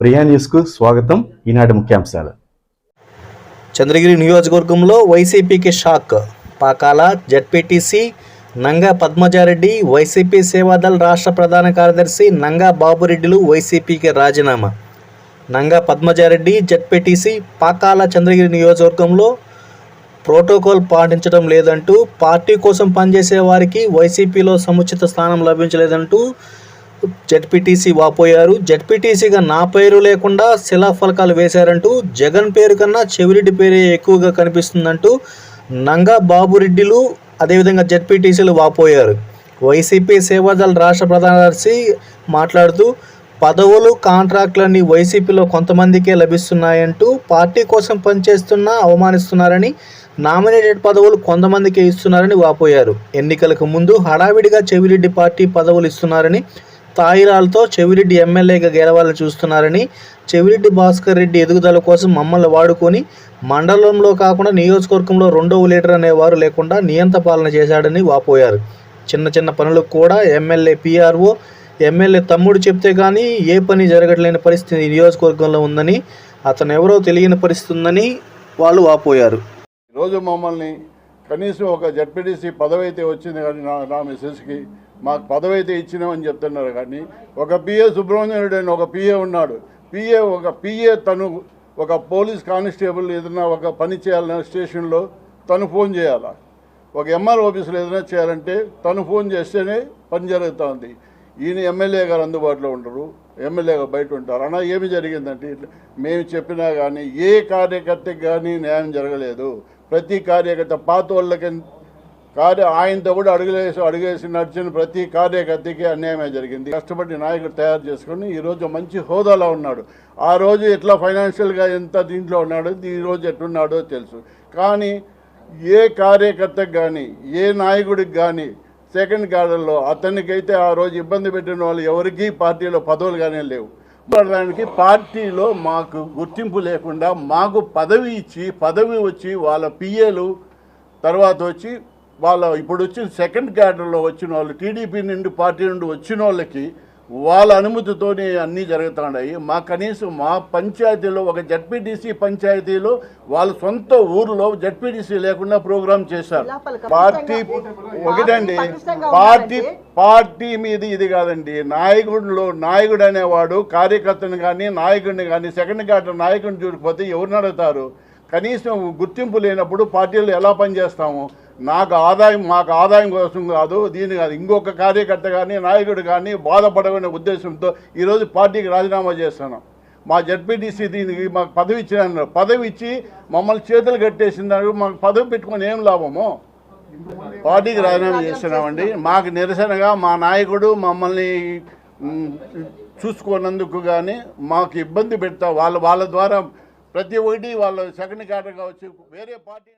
ప్రియా న్యూస్కు స్వాగతం. ఈనాటి ముఖ్యాంశాలు. చంద్రగిరి నియోజకవర్గంలో వైసీపీకి shock. Pakala ZPTC Nanga Padmaja Reddy YCP Sevadal రాష్ట్ర ప్రధాన కార్యదర్శి నంగా బాబురెడ్డిలు వైసీపీకి రాజీనామా. నంగా పద్మజారెడ్డి జడ్పీటీసీ పాకాల చంద్రగిరి నియోజకవర్గంలో ప్రోటోకాల్ పాటించడం లేదంటూ పార్టీ కోసం పనిచేసే వారికి వైసీపీలో సముచిత స్థానం లభించలేదంటూ జడ్పీటీసీ వాపోయారు. జడ్పీటీసీగా నా పేరు లేకుండా శిలాఫలకాలు వేశారంటూ జగన్ పేరు కన్నా చెవిరెడ్డి పేరే ఎక్కువగా కనిపిస్తుందంటూ నంగా బాబురెడ్డిలు అదేవిధంగా జడ్పీటీసీలు వాపోయారు. వైసీపీ సేవాదళ రాష్ట్ర ప్రధాన మాట్లాడుతూ పదవులు కాంట్రాక్టులన్నీ వైసీపీలో కొంతమందికే లభిస్తున్నాయంటూ పార్టీ కోసం పనిచేస్తున్నా అవమానిస్తున్నారని నామినేటెడ్ పదవులు కొంతమందికే ఇస్తున్నారని వాపోయారు. ఎన్నికలకు ముందు హడావిడిగా చెవిరెడ్డి పార్టీ పదవులు ఇస్తున్నారని తాయిరాలతో చెవిరెడ్డి ఎమ్మెల్యేగా గెలవాలని చూస్తున్నారని చెవిరెడ్డి భాస్కర్ రెడ్డి ఎదుగుదల కోసం మమ్మల్ని వాడుకొని మండలంలో కాకుండా నియోజకవర్గంలో రెండవ లీడర్ అనేవారు లేకుండా నియంత పాలన చేశాడని వాపోయారు. చిన్న చిన్న పనులకు కూడా ఎమ్మెల్యే పిఆర్ఓ ఎమ్మెల్యే తమ్ముడు చెప్తే కానీ ఏ పని జరగట్లేని పరిస్థితి నియోజకవర్గంలో ఉందని అతను ఎవరో తెలియని పరిస్థితి ఉందని వాళ్ళు వాపోయారు. ఈరోజు మమ్మల్ని కనీసం ఒక జడ్పీటీసీ పదవి అయితే వచ్చింది కానీ నా నా మిస్సెస్కి మాకు పదవి అయితే ఇచ్చినామని చెప్తున్నారు కానీ ఒక పిఏ సుబ్రహ్మణ్యుడు అని ఒక పిఏ ఉన్నాడు. పిఏ ఒక పిఏ తను ఒక పోలీస్ కానిస్టేబుల్ ఏదైనా ఒక పని చేయాలన్న స్టేషన్లో తను ఫోన్ చేయాలా? ఒక ఎంఆర్ ఆఫీసులో ఏదైనా చేయాలంటే తను ఫోన్ చేస్తేనే పని జరుగుతుంది ఈయన ఎమ్మెల్యే గారు అందుబాటులో ఉండరు. ఎమ్మెల్యే గారు బయట ఉంటారు. అన్నా ఏమి జరిగిందంటే మేము చెప్పినా కానీ ఏ కార్యకర్తకి కానీ న్యాయం జరగలేదు. ప్రతి కార్యకర్త పాత వాళ్ళకి కార్య ఆయనతో కూడా అడుగులేసి అడుగేసి నడిచిన ప్రతి కార్యకర్తకి అన్యాయమే జరిగింది. కష్టపడి నాయకుడు తయారు చేసుకుని ఈరోజు మంచి హోదాలో ఉన్నాడు. ఆ రోజు ఎట్లా ఫైనాన్షియల్గా ఎంత దీంట్లో ఉన్నాడో ఈ రోజు ఎట్లున్నాడో తెలుసు. కానీ ఏ కార్యకర్తకు కానీ ఏ నాయకుడికి కానీ సెకండ్ గార్డెన్లో అతనికైతే ఆ రోజు ఇబ్బంది పెట్టిన వాళ్ళు ఎవరికీ పార్టీలో పదవులు కానీ లేవు. దానికి పార్టీలో మాకు గుర్తింపు లేకుండా మాకు పదవి ఇచ్చి పదవి వచ్చి వాళ్ళ పిఏలు తర్వాత వచ్చి వాళ్ళ ఇప్పుడు వచ్చిన సెకండ్ క్యాడర్లో వచ్చిన వాళ్ళు టీడీపీ నుండి పార్టీ నుండి వచ్చిన వాళ్ళకి వాళ్ళ అనుమతితోనే అన్నీ జరుగుతున్నాయి మా కనీసం మా పంచాయతీలో ఒక జడ్పీటీసీ పంచాయతీలో వాళ్ళ సొంత ఊర్లో జడ్పీటీసీ లేకుండా ప్రోగ్రామ్ చేశారు. పార్టీ ఒకటండి పార్టీ పార్టీ మీద ఇది కాదండి. నాయకుడిలో నాయకుడు అనేవాడు కార్యకర్తను కానీ నాయకుడిని కానీ సెకండ్ క్యాడర్ నాయకుడిని చూడకపోతే ఎవరిని అడుగుతారు? కనీసం గుర్తింపు లేనప్పుడు పార్టీలు ఎలా పనిచేస్తాము? నాకు ఆదాయం మాకు ఆదాయం కోసం కాదు దీని కాదు ఇంకొక కార్యకర్త కానీ నాయకుడు కానీ బాధపడమనే ఉద్దేశంతో ఈరోజు పార్టీకి రాజీనామా చేస్తున్నాం మా జడ్పీటీసీ దీనికి మాకు పదవి ఇచ్చిన పదవి ఇచ్చి మమ్మల్ని చేతులు కట్టేసినారు మాకు పదవి పెట్టుకుని ఏం లాభము? పార్టీకి రాజీనామా చేస్తున్నామండి. మాకు నిరసనగా మా నాయకుడు మమ్మల్ని చూసుకున్నందుకు కానీ మాకు ఇబ్బంది పెడతా వాళ్ళ వాళ్ళ ద్వారా ప్రతి ఒక్కటి వాళ్ళ సెకండ్ క్యాటర్గా కావచ్చు వేరే పార్టీ